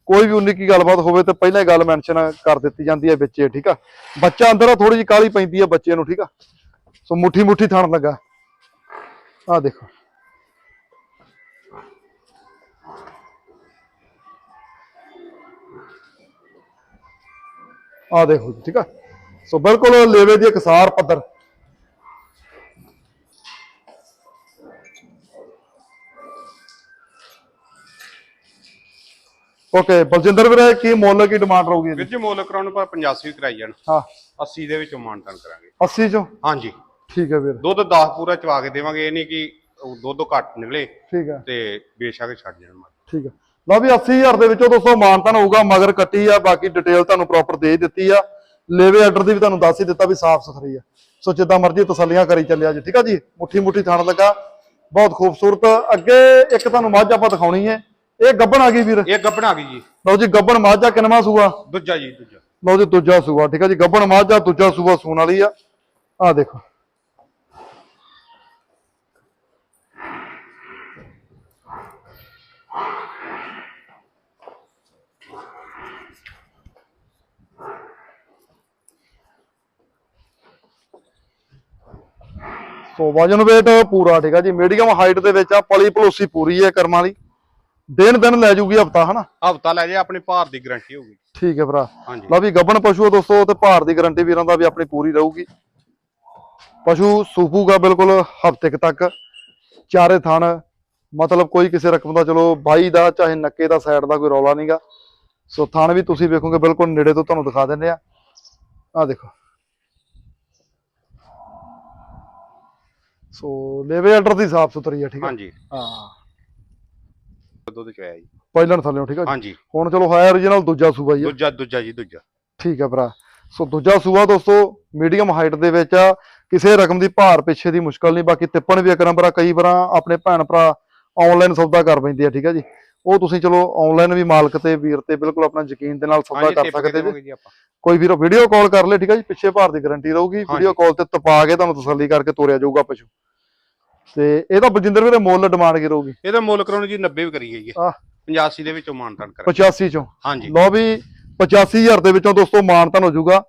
ਕੋਈ ਵੀ ਉਨੀ ਕੀ ਗੱਲਬਾਤ ਹੋਵੇ ਤੇ ਪਹਿਲਾਂ ਹੀ ਗੱਲ ਮੈਂਸ਼ਨ ਕਰ ਦਿੱਤੀ ਜਾਂਦੀ ਹੈ ਵਿੱਚੇ ਠੀਕ ਆ। ਬੱਚਾ ਅੰਦਰ ਆ ਥੋੜੀ ਜਿਹੀ ਕਾਲੀ ਪੈਂਦੀ ਆ ਬੱਚੇ ਨੂੰ ਠੀਕ ਆ। ਸੋ ਮੁੱਠੀ ਮੁੱਠੀ ਥਣ ਲੱਗਾ। ਆ ਦੇਖੋ। ਆ ਦੇਖੋ ਠੀਕ ਆ? ਸੋ ਬਿਲਕੁਲ ਲੇਵੇ ਦੀ ਇਕਸਾਰ ਪੱਧਰ। ਓਕੇ ਬਲਜਿੰਦਰ ਵੀਰੇ ਕੀ ਮੁੱਲ ਕੀ ਡਿਮਾਂਡ ਰਹੂਗੀ ਵੀਰ ਜੀ ਮੁੱਲ ਕਰਾਉਣ ਪਰ 85 ਵੀ ਕਰਾਈ ਜਾਣ। ਹਾਂ। 80 ਦੇ ਵਿੱਚੋਂ ਮਾਨਤਾਨ ਕਰਾਂਗੇ। 80 ਚੋਂ? ਹਾਂਜੀ। ਠੀਕ ਹੈ ਵੀਰ। ਦੁੱਧ 10 ਪੂਰਾ ਚਵਾ ਕੇ ਦੇਵਾਂਗੇ ਇਹ ਨਹੀਂ ਕਿ ਦੁੱਧ ਘੱਟ ਨਿਕਲੇ ਠੀਕ ਹੈ। ਤੇ ਬੇਸ਼ੱਕ ਛੱਡ ਜਾਣ ਮੱਝ। ਠੀਕ ਹੈ। ਲਓ ਵੀ 80000 ਦੇ ਵਿੱਚੋਂ ਦੋਸਤੋ ਮਾਨਤਨ ਹੋਊਗਾ ਮਗਰ ਕੱਟੀ ਆ ਬਾਕੀ ਡਿਟੇਲ ਤੁਹਾਨੂੰ ਪ੍ਰੋਪਰ ਦੇ ਦਿੱਤੀ ਆ। ਲੇਵੇ ਆਰਡਰ ਦੀ ਵੀ ਤੁਹਾਨੂੰ ਦੱਸ ਹੀ ਦਿੱਤਾ ਵੀ ਸਾਫ਼ ਸੁਥਰੀ ਆ। ਸੋ ਜਿੱਦਾਂ ਮਰਜ਼ੀ ਤਸੱਲੀਆਂ ਕਰੀ ਚੱਲਿਆ ਜੀ ਠੀਕ ਆ ਜੀ? ਮੁੱਠੀ ਮੁੱਠੀ ਥਣ ਲੱਗਾ। ਬਹੁਤ ਖੂਬਸੂਰਤ। ਅੱਗੇ ਇੱਕ ਤੁਹਾਨੂੰ ਮੱਝ ਆਪਾਂ ਦਿਖਾਉਣੀ ਹੈ ਇਹ ਗੱਬਣ ਆ ਗਈ ਵੀਰ। ਇਹ ਗੱਭਣ ਆ ਗਈ ਜੀ। ਲਓ ਜੀ ਗੱਬਣ ਮੱਝ ਕਿੰਨਵਾਂ ਸੂਆ? ਦੂਜਾ ਜੀ ਦੂਜਾ। ਲਓ ਜੀ ਦੂਜਾ ਸੂਆ ਠੀਕ ਆ ਜੀ? ਗੱਬਣ ਮੱਝ ਦੂਜਾ ਸੂਆ ਸੂਣ ਵਾਲੀ ਆ। ਆ ਦੇਖੋ। ਸੋ ਵਜਨ weight ਪੂਰਾ ਠੀਕ ਆ ਜੀ। ਮੀਡੀਅਮ ਹਾਈਟ ਦੇ ਵਿੱਚ ਆ ਪਲੀ ਪਲੋਸੀ ਪੂਰੀ ਹੈ ਕਰਮਾਂ ਵਾਲੀ। ਦਿਨ ਦਿਨ ਲੈ ਜੂਗੀ ਹਫਤਾ ਹਨਾ? ਹਫਤਾ ਲੈ ਜੇ ਆਪਣੀ ਭਾਰ ਦੀ ਗਾਰੰਟੀ ਹੋਊਗੀ। ਠੀਕ ਹੈ ਭਰਾ। ਲਓ ਵੀ ਗੱਬਣ ਪਸ਼ੂ ਆ ਦੋਸਤੋ ਤੇ ਭਾਰ ਦੀ ਗਾਰੰਟੀ ਵੀਰਾਂ ਦਾ ਵੀ ਆਪਣੀ ਪੂਰੀ ਰਹੂਗੀ। ਪਸ਼ੂ ਸੂਪੂਗਾ ਬਿਲਕੁਲ ਹਫ਼ਤੇ ਤੱਕ। ਚਾਰੇ ਥਣ ਮਤਲਬ ਕੋਈ ਕਿਸੇ ਰਕਮ ਦਾ ਚਲੋ ਬਾਈ ਦਾ ਚਾਹੇ ਨੱਕੇ ਦਾ ਸਾਈਡ ਦਾ ਕੋਈ ਰੌਲਾ ਨਹੀਂਗਾ ਸੋ ਥਣ ਵੀ ਤੁਸੀਂ ਵੇਖੋਗੇ ਬਿਲਕੁਲ ਨੇੜੇ ਤੋਂ ਤੁਹਾਨੂੰ ਦਿਖਾ ਦਿੰਦੇ ਆ। ਆ ਦੇਖੋ। ਸੋ ਲੇਵੇ ਆਰਡਰ ਦੀ ਸਾਫ਼ ਸੁਥਰੀ ਆ ਠੀਕ ਆ? ਹਾਂਜੀ। ਹਾਂ। ਦੁੱਧ ਚ ਆਇਆ ਜੀ। ਪਹਿਲਣ ਥੱਲੇ ਠੀਕ ਜੀ? ਹਾਂਜੀ। ਹੁਣ ਚਲੋ ਹੈ origignal ਦੂਜਾ ਸੂਬਾ ਹੀ ਆ। ਦੂਜਾ ਦੂਜਾ ਜੀ ਦੂਜਾ। ਠੀਕ ਹੈ ਭਰਾ। ਸੋ ਦੂਜਾ ਸੂਆ ਦੋਸਤੋ ਮੀਡੀਅਮ ਹਾਈਟ ਦੇ ਵਿੱਚ ਆ। ਕਿਸੇ ਰਕਮ ਦੀ ਭਾਰ ਪਿੱਛੇ ਦੀ ਮੁਸ਼ਕਲ ਨਹੀਂ ਬਾਕੀ ਤਿੱਪਣ ਵੀ ਇੱਕ ਨੰਬਰ ਆ ਕਈ ਵਾਰਾਂ ਆਪਣੇ ਭੈਣ ਭਰਾ ਆਨਲਾਈਨ ਸੌਦਾ ਕਰ ਪੈਂਦੇ ਆ ਠੀਕ ਹੈ ਜੀ? ਉਹ ਤੁਸੀਂ ਚਲੋ ਆਨਲਾਈਨ ਵੀ ਮਾਲਕ ਤੇ ਵੀਰ ਤੇ ਬਿਲਕੁਲ ਆਪਣਾ ਯਕੀਨ ਦੇ ਨਾਲ ਸੌਦਾ ਕਰ ਸਕਦੇ ਜੀ। ਕੋਈ ਵੀਰ ਵੀਡੀਓ ਕਾਲ ਕਰ ਲੇ ਠੀਕ ਹੈ ਜੀ? ਪਿੱਛੇ ਭਾਰ ਦੀ ਗਾਰੰਟੀ ਰਹੂਗੀ। ਵੀਡੀਓ ਕਾਲ ਤੇ ਤਪਾ ਕੇ ਤੁਹਾਨੂੰ ਤਸੱਲੀ ਕਰਕੇ ਤੋਰਿਆ ਜਾਊਗਾ ਪਸ਼ੂ। ਤੇ ਇਹਦਾ ਬਲਜਿੰਦਰ ਵੀਰੇ ਮੁੱਲ ਡਿਮਾਂਡ ਕੀ ਰਹੂਗੀ? ਇਹਦਾ ਮੁੱਲ ਕਰਾਉਣ ਜੀ 90 ਵੀ ਕਰੀ ਗਈ ਹੈ ਆਹ। 85 ਦੇ ਵਿੱਚੋਂ ਮਾਨਤਾਨ ਕਰਾਂਗੇ। 85 ਚੋਂ। ਹਾਂਜੀ। ਲਓ ਵੀ 85000 ਦੇ ਵਿੱਚੋਂ ਦੋਸਤੋ ਮਾਨਤਨ ਹੋ ਜਾਊਗਾ।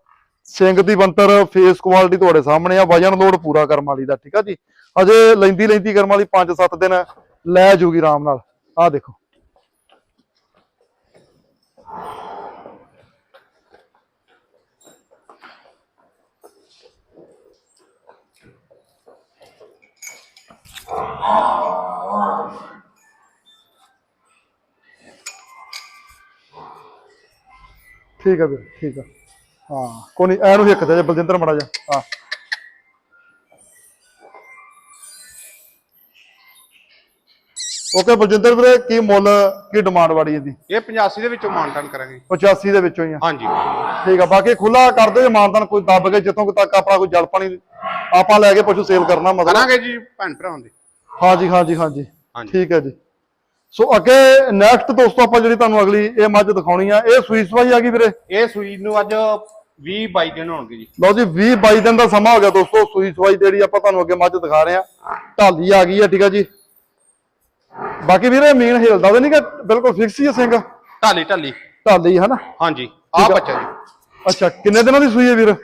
ਸਿੰਘ ਦੀ ਬੰਤਰ ਫੇਸ ਕੁਆਲਿਟੀ ਤੁਹਾਡੇ ਸਾਹਮਣੇ ਆ। ਵਜਨ ਲੋਡ ਪੂਰਾ ਕਰਮ ਵਾਲੀ ਦਾ ਠੀਕ ਆ ਜੀ? ਅਜੇ ਲੈਂਦੀ ਲੈਂਦੀ ਕਰਮ ਵਾਲੀ 5-7 ਦਿਨ ਲੈ ਜੂਗੀ ਆਰਾਮ ਨਾਲ। ਆਹ ਦੇਖੋ। ਠੀਕ ਆ ਵੀਰ ਠੀਕ ਆ। ਹਾਂ ਕੋਈ ਨਹੀਂ ਐਨੂੰ ਹਿੱਕ ਦੇ ਜੇ ਬਲਜਿੰਦਰ ਮੜਾ ਜਾ ਹਾਂ। ਓਕੇ ਬਲਜਿੰਦਰ ਵੀਰੇ ਕੀ ਮੁੱਲ ਕੀ ਡਿਮਾਂਡ ਵਾੜੀ ਇਹਦੀ? ਇਹ 85 ਦੇ ਵਿੱਚੋਂ ਮਾਨਤਾਨ ਕਰਾਂਗੇ। 85 ਦੇ ਵਿੱਚੋਂ ਹੀ ਆ। ਹਾਂਜੀ। ਠੀਕ ਆ ਬਾਕੀ ਖੁੱਲਾ ਕਰ ਦਿਓ ਮਾਨਤਨ ਕੋਈ ਦੱਬ ਕੇ ਜਿੱਥੋਂ ਤੱਕ ਆਪਣਾ ਕੋਈ ਜਲ ਪਾਣੀ ਆਪਾਂ ਲੈ ਕੇ ਪਸ਼ੂ ਸੇਲ ਕਰਨਾ ਮਤਲਬ ਕਰਾਂਗੇ ਜੀ ਭੈਣ ਭਰਾਵਾਂ ਦੇ। ਹਾਂਜੀ ਹਾਂਜੀ ਹਾਂਜੀ। ਠੀਕ ਹੈ ਜੀ। ਸੋ ਅੱਗੇ ਨੈਕਸਟ ਦੋਸਤੋ ਆਪਾਂ ਜਿਹੜੀ ਤੁਹਾਨੂੰ ਅਗਲੀ ਇਹ ਮੱਝ ਦਿਖਾਉਣੀ ਆ ਇਹ ਸੂਈ ਸਵਾਈ ਆ ਗਈ ਵੀਰੇ? ਇਹ ਸੂਈ ਨੂੰ ਅੱਜ 20 22 ਦਿਨ ਹੋਣਗੇ ਜੀ। ਲਓ ਜੀ 20 22 ਦਿਨ ਦਾ ਸਮਾਂ ਹੋ ਗਿਆ ਦੋਸਤੋ ਸੂਈ ਸਵਾਈ ਜਿਹੜੀ ਆਪਾਂ ਤੁਹਾਨੂੰ ਅੱਗੇ ਮੱਝ ਦਿਖਾ ਰਹੇ ਆ। ਢਾਲੀ ਆ ਗਈ ਆ ਠੀਕ ਆ ਜੀ। ਬਾਕੀ ਵੀਰੇ ਮੀਨ ਹਿਲਦਾ ਤੇ ਨਹੀਂ ਕਿ ਬਿਲਕੁਲ ਫਿਕਸ ਹੀ ਆ ਸਿੰਘ? ਢਾਲੀ ਢਾਲੀ। ਢਾਲੀ ਹੈ ਨਾ? ਹਾਂਜੀ ਆ। ਬੱਚਾ ਜੀ। ਅੱਛਾ ਕਿੰਨੇ ਦਿਨਾਂ ਦੀ ਸੂਈ ਹੈ ਵੀਰ?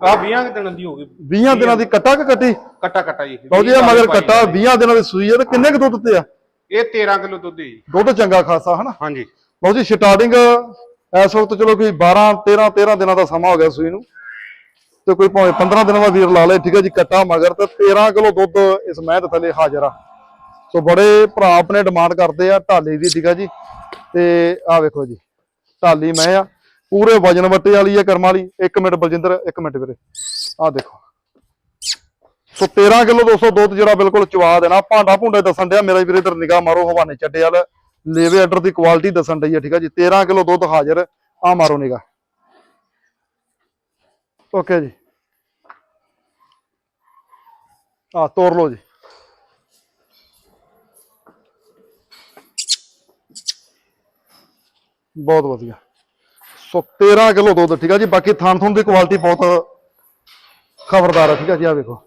ਆ 20 ਦਿਨਾਂ ਦੀ ਹੋ ਗਈ। 20 ਦਿਨਾਂ ਦੀ ਕੱਟਾ ਕਿ ਕੱਟੀ? ਕੱਟਾ ਕੱਟਾ ਜੀ। ਜੀ ਇਹ ਮਗਰ ਕੱਟਾ 20 ਦਿਨਾਂ ਦੀ ਸੂਈ ਹੈ ਤੇ ਕਿੰਨੇ ਕੁ ਦੁੱਧ ਤੇ ਆ? ਇਹ 13 ਕਿਲੋ ਦੁੱਧ ਹੈ ਜੀ। ਦੁੱਧ ਚੰਗਾ ਖਾਸਾ ਹਨਾ? ਹਾਂਜੀ। ਲਓ ਜੀ ਸਟਾਰਟਿੰਗ ਇਸ ਵਕਤ ਚਲੋ ਕੋਈ 12 13 13 ਦਿਨਾਂ ਦਾ ਸਮਾਂ ਹੋ ਗਿਆ ਸੂਈ ਨੂੰ। ਤੇ ਕੋਈ ਭਾਵੇਂ 15 ਦਿਨਾਂ ਦਾ ਵੀਰ ਲਾ ਲੇ ਠੀਕ ਹੈ ਜੀ ਕੱਟਾ ਮਗਰ ਤੇ 13 ਕਿਲੋ ਦੁੱਧ ਇਸ ਮਹਿ ਦੇ ਥੱਲੇ ਹਾਜ਼ਰ ਆ। ਸੋ ਬੜੇ ਭਰਾ ਆਪਣੇ ਡਿਮਾਂਡ ਕਰਦੇ ਆ ਢਾਲੀ ਦੀ ਠੀਕ ਆ ਜੀ। ਤੇ ਆ ਵੇਖੋ ਜੀ ਢਾਲੀ ਮੈਂ ਆ। ਪੂਰੇ ਵਜਨ ਵੱਟੇ ਵਾਲੀ ਹੈ ਕਰਮ ਵਾਲੀ। 1 ਮਿੰਟ ਬਲਜਿੰਦਰ 1 ਮਿੰਟ ਵੀਰੇ। ਆਹ ਦੇਖੋ। ਸੋ 13 ਕਿਲੋ 200 ਦੁੱਧ ਜਿਹੜਾ ਬਿਲਕੁਲ ਚਵਾ ਦੇਣਾ। ਭਾਂਡਾ ਭੁੰਡਾ ਦੱਸਣ ਡਿਆ, ਮੇਰਾ ਵੀਰੇ ਇਧਰ ਨਿਗਾਹ ਮਾਰੋ, ਹਵਾਨੇ ਚੱਡੇ ਵਾਲ। ਲੇਵੇ ਆਰਡਰ ਦੀ ਕੁਆਲਿਟੀ ਦੱਸਣ ਡਈ ਹੈ, ਠੀਕ ਹੈ ਜੀ। 13 ਕਿਲੋ ਦੁੱਧ ਹਾਜ਼ਰ। ਆ ਮਾਰੋ ਨਿਗਾ ਓਕੇ ਜੀ। ਆ ਤੋੜ ਲਓ ਜੀ। ਬਹੁਤ ਵਧੀਆ। ਸੋ 13 ਕਿਲੋ ਦੁੱਧ, ਠੀਕ ਆ ਜੀ। ਬਾਕੀ ਥਾਨ ਥੁਣ ਦੀ ਕੁਆਲਿਟੀ ਬਹੁਤ ਖਬਰਦਾਰ ਹੈ ਠੀਕ ਆ ਜੀ ਆ ਵੇਖੋ।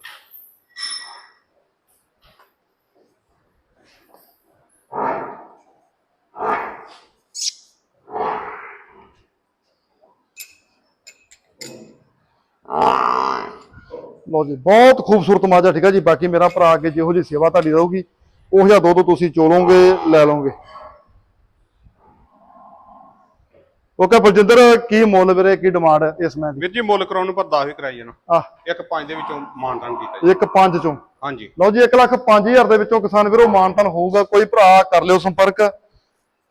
ਲਓ ਜੀ, ਬਹੁਤ ਖੂਬਸੂਰਤ ਮਾਜਾ ਠੀਕ ਆ ਜੀ। ਬਾਕੀ ਮੇਰਾ ਭਰਾ ਅੱਗੇ ਜਿਹੋ ਜੀ ਸੇਵਾ ਤੁਹਾਡੀ ਰਹੂਗੀ, ਉਹ ਜਿਹਾ ਦੁੱਧ ਤੁਸੀਂ ਚੋਲੋਗੇ, ਲੈ ਲਓਗੇ। ਓਕੇ ਬਲਜਿੰਦਰ ਕੀ ਮੁੱਲ ਵੀਰੇ ਕੀ ਡਿਮਾਂਡ ਹੈ ਇਸ ਮੈਂ ਦੀ? ਵੀਰ ਜੀ ਮੁੱਲ ਕਰਾਉਣ ਨੂੰ ਪਰ 10 ਵੀ ਕਰਾਈ ਜਾਣਾ ਆ ਇੱਕ ਪੰਜ ਦੇ ਵਿੱਚੋਂ ਮਾਨਤਾਨ ਕੀਤਾ ਜੀ। ਇੱਕ ਪੰਜ ਚੋਂ। ਹਾਂਜੀ। ਲਓ ਜੀ 1 ਲੱਖ 5000 ਦੇ ਵਿੱਚੋਂ ਕਿਸਾਨ ਵੀਰੋ ਮਾਨਤਨ ਹੋਊਗਾ ਕੋਈ ਭਰਾ ਕਰ ਲਿਓ ਸੰਪਰਕ।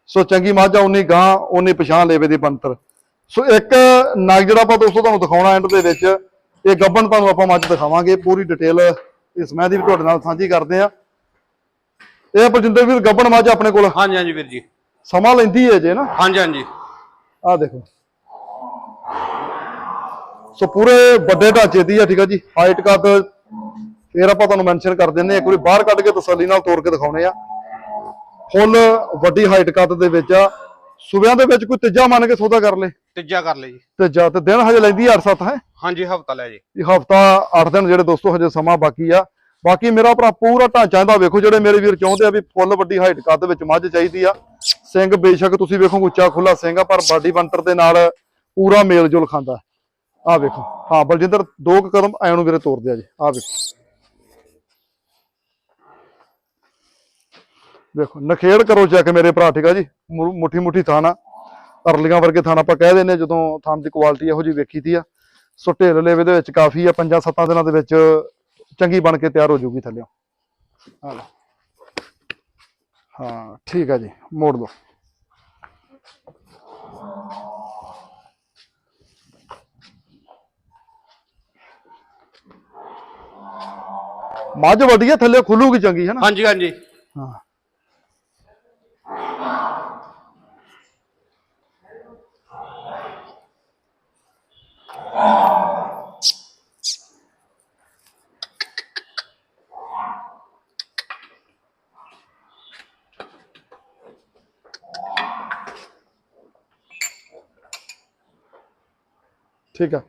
ਸੋ ਚੰਗੀ ਮਾਝਾ ਉਨੀ ਗਾਂ ਉਨੀ ਪਛਾਣ ਲੇਵੇ ਦੀ ਬੰਤਰ ਸੋ ਇੱਕ ਨਗ ਜਿਹੜਾ ਆਪਾਂ ਦੋਸਤੋ ਤੁਹਾਨੂੰ ਦਿਖਾਉਣਾ ਐਂਡ ਦੇ ਵਿੱਚ ਇਹ ਗੱਬਨ ਤੁਹਾਨੂੰ ਆਪਾਂ ਮੱਝ ਦਿਖਾਵਾਂਗੇ ਪੂਰੀ ਡਿਟੇਲ ਇਸ ਮੈਂ ਦੀ ਵੀ ਤੁਹਾਡੇ ਨਾਲ ਸਾਂਝੀ ਕਰਦੇ ਆ ਇਹ ਬਲਜਿੰਦਰ ਵੀਰ ਗੱਬਨ ਮੱਝ ਆਪਣੇ ਕੋਲ? ਹਾਂਜੀ ਹਾਂਜੀ ਵੀਰ ਜੀ। ਸਮਾਂ ਲੈਂਦੀ ਹੈ ਜੇ ਨਾ? ਹਾਂਜੀ ਹਾਂਜੀ। ਆ ਦੇਖੋ। ਸੋ ਪੂਰੇ ਵੱਡੇ ਢਾਂਚੇ ਦੀ ਆ ਠੀਕ ਆ ਜੀ। ਹਾਈਟ ਕੱਦ ਫੇਰ ਆਪਾਂ ਤੁਹਾਨੂੰ ਮੈਂਸ਼ਨ ਕਰ ਦਿੰਦੇ ਆ ਇੱਕ ਵਾਰੀ ਬਾਹਰ ਕੱਢ ਕੇ ਤਸੱਲੀ ਨਾਲ ਤੋੜ ਕੇ ਦਿਖਾਉਣੇ ਆ। ਫੁੱਲ ਵੱਡੀ ਹਾਈਟ ਕੱਦ ਦੇ ਵਿੱਚ ਆ। ਸੁਬਿਆਂ ਦੇ ਵਿੱਚ ਕੋਈ ਤੀਜਾ ਮੰਨ ਕੇ ਸੌਦਾ ਕਰ ਲੇ। ਤੀਜਾ ਕਰ ਲਈ ਜੀ। ਤੀਜਾ ਤੇ ਦਿਨ ਹਜੇ ਲੈਂਦੀ 8-7 ਹੈ? ਹਾਂਜੀ ਹਫਤਾ ਲੈ ਜੀ। ਇਹ ਹਫਤਾ 8 ਦਿਨ ਜਿਹੜੇ ਦੋਸਤੋ ਹਜੇ ਸਮਾਂ ਬਾਕੀ ਆ। ਬਾਕੀ ਮੇਰਾ ਭਰਾ ਪੂਰਾ ਢਾਂਚਾ ਇਹਦਾ ਵੇਖੋ ਜਿਹੜੇ ਮੇਰੇ ਵੀਰ ਚਾਹੁੰਦੇ ਆ ਵੀ ਫੁੱਲ ਵੱਡੀ ਹਾਈਟ ਕੱਦ ਵਿੱਚ ਮੱਝ ਚਾਹੀਦੀ ਆ। ਸਿੰਘ ਬੇਸ਼ੱਕ ਤੁਸੀਂ ਵੇਖੋ ਉੱਚਾ ਖੁੱਲਾ ਸਿੰਘ ਆ, ਪਰ ਬਾਡੀ ਬੰਟਰ ਦੇ ਨਾਲ ਪੂਰਾ ਮੇਲ ਜੁਲ ਖਾਂਦਾ ਆ ਵੇਖੋ। ਹਾਂ, ਬਲਜਿੰਦਰ, ਦੋ ਕਦਮ ਐ ਨੂੰ ਵੀਰੇ ਤੋਰਦੇ ਆ ਜੀ। ਆ ਵੇਖੋ। ਵੇਖੋ, ਨਖੇੜ ਕਰੋ ਚੈੱਕ ਮੇਰੇ ਭਰਾ, ਠੀਕ ਆ ਜੀ? ਮੁੱਠੀ ਮੁੱਠੀ ਥਾਣਾ ਅਰਲੀਆਂ ਵਰਗੇ ਥਾਣਾ ਆਪਾਂ ਕਹਿ ਦਿੰਨੇ ਜਦੋਂ ਥਾਣ ਦੀ ਕੁਆਲਿਟੀ ਇਹੋ ਜੀ ਵੇਖੀ ਤੀ ਆ। ਸੋ ਢੇਰ ਲੇਵੇ ਦੇ ਵਿੱਚ ਕਾਫੀ ਆ, ਪੰਜਾਂ ਸੱਤਾਂ ਦਿਨਾਂ ਦੇ ਵਿੱਚ ਚੰਗੀ ਬਣ ਕੇ ਤਿਆਰ ਹੋ ਜੂਗੀ ਥੱਲੇ ਆ ਲਓ। ਹਾਂ ਠੀਕ ਆ ਜੀ ਮੋੜ ਦੋ। ਮੱਝ ਵੱਡੀ ਆ ਥੱਲੇ ਖੁੱਲੂਗੀ ਚੰਗੀ ਹੈ ਨਾ? ਹਾਂਜੀ ਹਾਂਜੀ। ਹਾਂ। ਠੀਕ ਆ।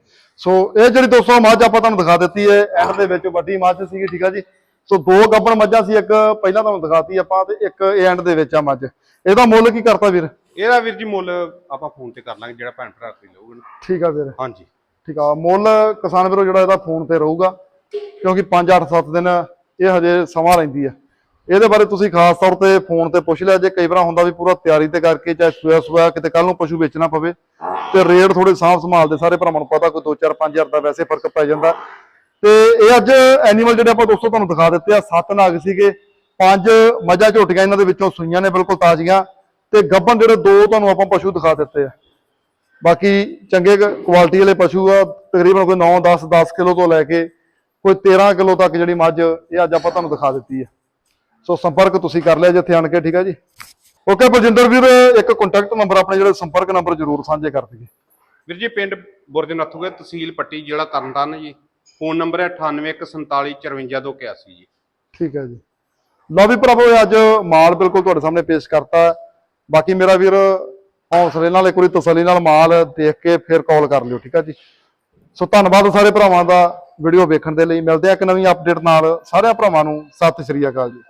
ਸੋ ਇਹ ਜਿਹੜੀ ਦੋਸਤੋ ਮੱਝ ਆਪਾਂ ਤੁਹਾਨੂੰ ਦਿਖਾ ਦਿੱਤੀ ਹੈ ਐਂਡ ਦੇ ਵਿੱਚ ਵੱਡੀ ਮੱਝ ਸੀਗੀ ਠੀਕ ਆ ਜੀ। ਸੋ ਦੋ ਗੱਬਣ ਮੱਝਾਂ ਸੀ ਇੱਕ ਪਹਿਲਾਂ ਤੁਹਾਨੂੰ ਦਿਖਾਤੀ ਆਪਾਂ ਤੇ ਇੱਕ ਐਂਡ ਦੇ ਵਿੱਚ ਆ ਮੱਝ। ਇਹਦਾ ਮੁੱਲ ਕੀ ਕਰਤਾ ਵੀਰ? ਇਹਦਾ ਵੀਰ ਜੀ ਮੁੱਲ ਆਪਾਂ ਫੋਨ ਤੇ ਕਰ ਲਾਂਗੇ ਜਿਹੜਾ ਭੈਣ ਭਰਾ ਕੋਈ ਲਊਗਾ। ਠੀਕ ਆ ਵੀਰ। ਹਾਂਜੀ। ਠੀਕ ਆ ਮੁੱਲ ਕਿਸਾਨ ਵੀਰੋ ਜਿਹੜਾ ਇਹਦਾ ਫੋਨ ਤੇ ਰਹੂਗਾ ਕਿਉਂਕਿ 5 8 7 ਦਿਨ ਇਹ ਹਜੇ ਸਮਾਂ ਲੈਂਦੀ ਆ। ਇਹਦੇ ਬਾਰੇ ਤੁਸੀਂ ਖਾਸ ਤੌਰ ਤੇ ਫੋਨ ਤੇ ਪੁੱਛ ਲਿਆ, ਜੇ ਕਈ ਵਾਰ ਹੁੰਦਾ ਵੀ ਪੂਰਾ ਤਿਆਰੀ ਤੇ ਕਰਕੇ ਚਾਹੇ ਸੂਆ ਸੂਆ, ਕਿਤੇ ਕੱਲ ਨੂੰ ਪਸ਼ੂ ਵੇਚਣਾ ਪਵੇ, ਤੇ ਰੇਟ ਥੋੜੇ ਸਾਂਭ ਸੰਭਾਲ ਦੇ ਸਾਰੇ ਭਰਾਵਾਂ ਨੂੰ ਪਤਾ, ਕੋਈ 2 4 5000 ਦਾ ਵੈਸੇ ਫ਼ਰਕ ਪੈ ਜਾਂਦਾ। ਤੇ ਇਹ ਅੱਜ ਐਨੀਮਲ ਜਿਹੜੇ ਆਪਾਂ ਦੋਸਤੋ ਤੁਹਾਨੂੰ ਦਿਖਾ ਦਿੱਤੇ ਆ, ਸੱਤ ਨਾਗ ਸੀਗੇ, ਪੰਜ ਮੱਝਾਂ ਝੋਟੀਆਂ ਇਹਨਾਂ ਦੇ ਵਿੱਚੋਂ ਸੂਈਆਂ ਨੇ ਬਿਲਕੁਲ ਤਾਜ਼ੀਆਂ, ਤੇ ਗੱਭਣ ਜਿਹੜੇ ਦੋ ਤੁਹਾਨੂੰ ਆਪਾਂ ਪਸ਼ੂ ਦਿਖਾ ਦਿੱਤੇ ਆ। ਬਾਕੀ ਚੰਗੇ ਕੁਆਲਿਟੀ ਵਾਲੇ ਪਸ਼ੂ ਆ, ਤਕਰੀਬਨ ਕੋਈ 9 10 10 ਕਿਲੋ ਤੋਂ ਲੈ ਕੇ ਕੋਈ 13 ਕਿਲੋ ਤੱਕ ਜਿਹੜੀ ਮੱਝ, ਇਹ ਅੱਜ ਆਪਾਂ ਤੁਹਾਨੂੰ ਦਿਖਾ ਦਿੱਤੀ ਹੈ ਸੋ ਸੰਪਰਕ ਤੁਸੀਂ ਕਰ ਲਿਆ ਜਿੱਥੇ ਆਣ ਕੇ ਠੀਕ ਹੈ ਜੀ? ਓਕੇ ਬਲਜਿੰਦਰ ਵੀਰ ਇੱਕ ਕੰਟੈਕਟ ਨੰਬਰ ਆਪਣੇ ਜਿਹੜੇ ਸੰਪਰਕ ਨੰਬਰ ਜ਼ਰੂਰ ਸਾਂਝੇ ਕਰ ਦਈਏ। ਵੀਰ ਜੀ ਪਿੰਡ ਬੁਰਜ ਨੱਥੂਗੇ ਤਹਿਸੀਲ ਪੱਟੀ ਜ਼ਿਲ੍ਹਾ ਤਰਨਤਾਰਨ ਜੀ। ਫੋਨ ਨੰਬਰ ਹੈ 9814454281 ਜੀ। ਠੀਕ ਹੈ ਜੀ। ਲਓ ਵੀ ਭਰਾਵੋ ਅੱਜ ਮਾਲ ਬਿਲਕੁਲ ਤੁਹਾਡੇ ਸਾਹਮਣੇ ਪੇਸ਼ ਕਰਤਾ। ਬਾਕੀ ਮੇਰਾ ਵੀਰ ਹੌਸਲੇ ਨਾਲ ਇੱਕ ਵਾਰੀ ਤਸੱਲੀ ਨਾਲ ਮਾਲ ਦੇਖ ਕੇ ਫਿਰ ਕਾਲ ਕਰ ਲਿਓ ਠੀਕ ਹੈ ਜੀ? ਸੋ ਧੰਨਵਾਦ ਸਾਰੇ ਭਰਾਵਾਂ ਦਾ ਵੀਡੀਓ ਵੇਖਣ ਦੇ ਲਈ। ਮਿਲਦੇ ਆ ਇੱਕ ਨਵੀਂ ਅਪਡੇਟ ਨਾਲ। ਸਾਰਿਆਂ ਭਰਾਵਾਂ ਨੂੰ ਸਤਿ ਸ਼੍ਰੀ ਅਕਾਲ ਜੀ।